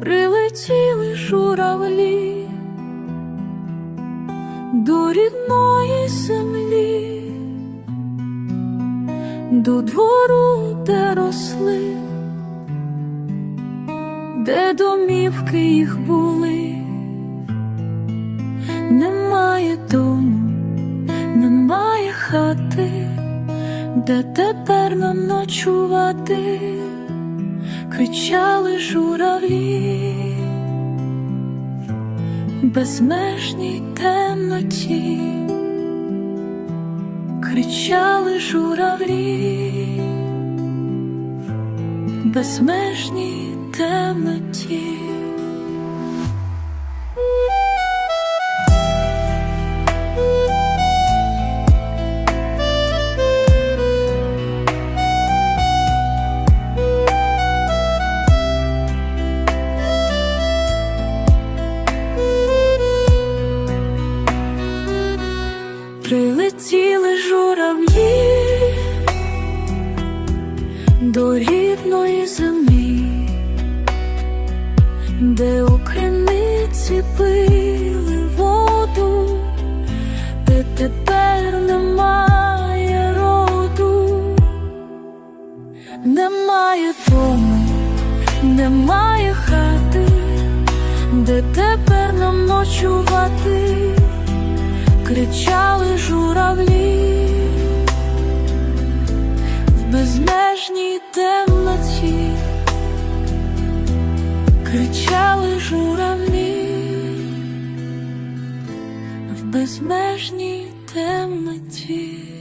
Прилетіли журавлі до рідної землі, до двору, де росли, де домівки їх були, хати, де тепер нам ночувати, кричали журавлі. В безмежній темноті, кричали журавлі. В безмежній темноті. Прилетіли журавлі до рідної землі, де у криниці пили воду, де тепер немає роду, немає дому, немає хати, де тепер нам ночувати кричали журавлі в безмежній темноті, кричали журавлі в безмежній темноті.